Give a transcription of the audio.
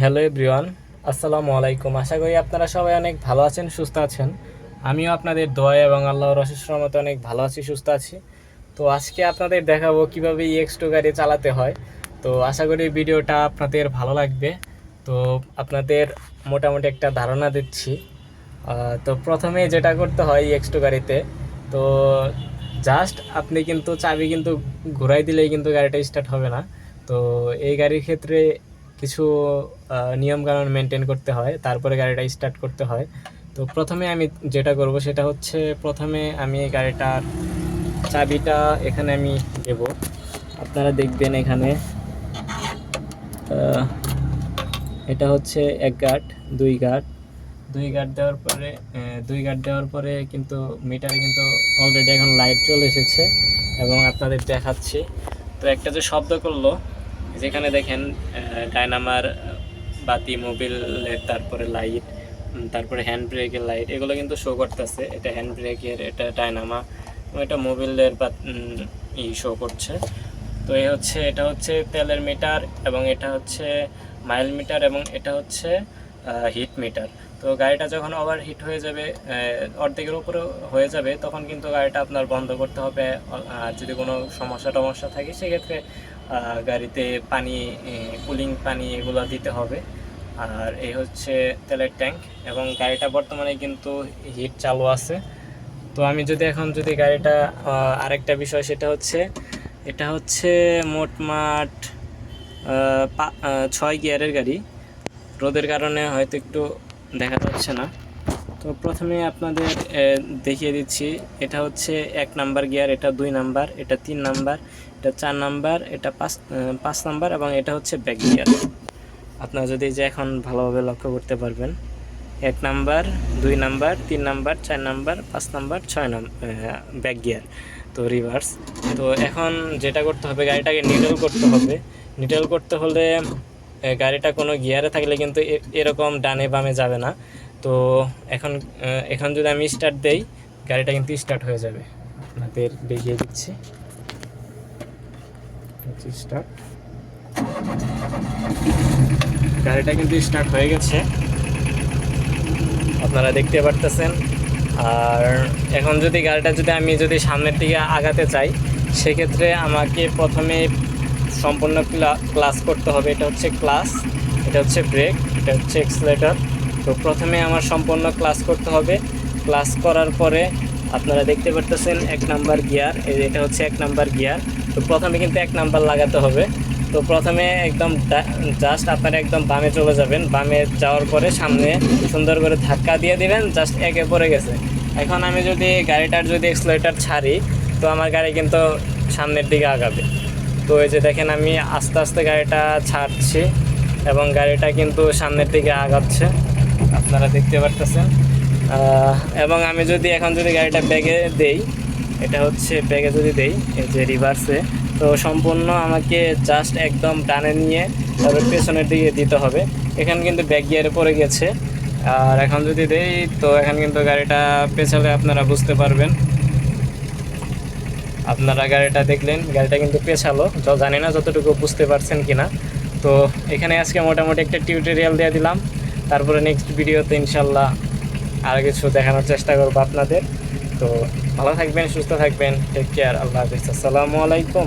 Hello everyone, আসসালামু আলাইকুম। আশা করি আপনারা সবাই অনেক ভালো আছেন, সুস্থ আছেন। আমিও আপনাদের দোয়া এবং আল্লাহর অশেষ রহমতে অনেক ভালো আছি, সুস্থ আছি। তো আজকে আপনাদের দেখাবো কীভাবে ইএক্স টু গাড়ি চালাতে হয়। তো আশা করি ভিডিওটা আপনাদের ভালো লাগবে। তো আপনাদের মোটামুটি একটা ধারণা দিচ্ছি। তো প্রথমে যেটা করতে হয় ইএক্স টু গাড়িতে, তো জাস্ট আপনি কিন্তু চাবি কিন্তু ঘুরাই দিলেই কিন্তু গাড়িটা স্টার্ট হবে না। তো এই গাড়ির ক্ষেত্রে কিছু নিয়মকানুন মেনটেন করতে হয়, তারপরে গাড়িটা স্টার্ট করতে হয়। তো প্রথমে আমি যেটা করব সেটা হচ্ছে প্রথমে আমি গাড়িটার চাবিটা এখানে আমি দেব আপনারা দেখবেন এখানে এটা হচ্ছে এক গার্ড দুই গার্ড দুই গার্ড দেওয়ার পরে দুই গার্ড দেওয়ার পরে কিন্তু মিটারে কিন্তু অলরেডি এখন লাইট চলে এসেছে এবং আপনাদের দেখাচ্ছি। তো একটা যে শব্দ করল যেখানে দেখেন ডায়নামার বাতি মোবিলের তারপরে লাইট তারপরে হ্যান্ড ব্রেকের লাইট, এগুলো কিন্তু শো করতেছে। এটা হ্যান্ড ব্রেকের এটা ডায়নামা, এটা মোবিলের ই শো করছে। তো এ হচ্ছে, এটা হচ্ছে তেলের মিটার এবং এটা হচ্ছে মাইল মিটার এবং এটা হচ্ছে হিট মিটার। তো গাড়িটা যখন ওভার হিট হয়ে যাবে অর্ধেকের উপরে হয়ে যাবে, তখন কিন্তু গাড়িটা আপনার বন্ধ করতে হবে। আর যদি কোনো সমস্যা টমস্যা থাকে, সেক্ষেত্রে গাড়িতে পানি কুলিং পানি এগুলো দিতে হবে। আর এই হচ্ছে তেলের ট্যাঙ্ক এবং গাড়িটা বর্তমানে কিন্তু হিট চালু আছে। তো আমি যদি এখন যদি গাড়িটা আরেকটা বিষয় সেটা হচ্ছে, এটা হচ্ছে মোটমাট ছয় গিয়ারের গাড়ি। রোদের কারণে হয়তো একটু দেখা যাচ্ছে না। তো প্রথমে আপনাদের দেখিয়ে দিচ্ছি। এটা হচ্ছে এক নাম্বার গিয়ার, এটা দুই নাম্বার, এটা তিন নাম্বার, এটা চার নাম্বার, এটা পাঁচ পাঁচ নাম্বার এবং এটা হচ্ছে ব্যাক গিয়ার। আপনারা যদি যে এখন ভালোভাবে লক্ষ্য করতে পারবেন, এক নাম্বার, দুই নাম্বার, তিন নাম্বার, চার নাম্বার, পাঁচ নাম্বার, ছয় নাম্বার ব্যাক গিয়ার। তো রিভার্স তো এখন যেটা করতে হবে, গাড়িটাকে নিডল করতে হবে। নিডল করতে হলে গাড়িটা কোনো গিয়ারে থাকলে কিন্তু এরকম ডানে বামে যাবে না। তো এখন এখন যদি আমি স্টার্ট দেই, গাড়িটা কিন্তু স্টার্ট হয়ে যাবে। আপনাদের দেখিয়ে দিচ্ছি। স্টার্ট গাড়িটা কিন্তু স্টার্ট হয়ে গেছে। আপনারা দেখতে পারতেছেন। আর এখন যদি গাড়িটা যদি আমি যদি সামনের দিকে আগাতে চাই, সেক্ষেত্রে আমাকে প্রথমে সম্পূর্ণ ক্লাস করতে হবে। এটা হচ্ছে ক্লাস, এটা হচ্ছে ব্রেক, এটা হচ্ছে এক্সলেটর। তো প্রথমে আমার সম্পূর্ণ ক্লাস করতে হবে। ক্লাস করার পরে আপনারা দেখতে পারতেছেন এক নাম্বার গিয়ার এটা হচ্ছে এক নাম্বার গিয়ার। তো প্রথমে কিন্তু এক নাম্বার লাগাতে হবে। তো প্রথমে একদম জাস্ট আপনারা একদম বামে চলে যাবেন। বামে যাওয়ার পরে সামনে সুন্দর করে ধাক্কা দিয়ে দিবেন, জাস্ট একে পড়ে গেছে। এখন আমি যদি গাড়িটার যদি এক্সলেটার ছাড়ি, তো আমার গাড়ি কিন্তু সামনের দিকে আগাবে। তো এই যে দেখেন আমি আস্তে আস্তে গাড়িটা ছাড়ছি এবং গাড়িটা কিন্তু সামনের দিকে আগাচ্ছে, আপনারা দেখতে পারতেছেন। এবং আমি যদি এখন যদি গাড়িটা ব্যাগে দেই, এটা হচ্ছে ব্যাগে যদি দেই, এই যে রিভার্সে তো সম্পূর্ণ আমাকে জাস্ট একদম টানে নিয়ে তারপর পেছনের দিকে দিতে হবে। এখানে কিন্তু ব্যাক গিয়ারে পড়ে গেছে। আর এখন যদি দেই, তো এখন কিন্তু গাড়িটা পেছালে আপনারা বুঝতে পারবেন। আপনারা গাড়িটা দেখলেন, গাড়িটা কিন্তু পেছালো। যা জানি না যতটুকু বুঝতে পারছেন কিনা। তো এখানে আজকে মোটামুটি একটা টিউটোরিয়াল দিয়ে দিলাম। তারপরে নেক্সট ভিডিওতে ইনশাল্লাহ আর কিছু দেখানোর চেষ্টা করব আপনাদের। তো ভালো থাকবেন, সুস্থ থাকবেন। টেক কেয়ার আল্লাহ হাফিজ। আসসালামু আলাইকুম।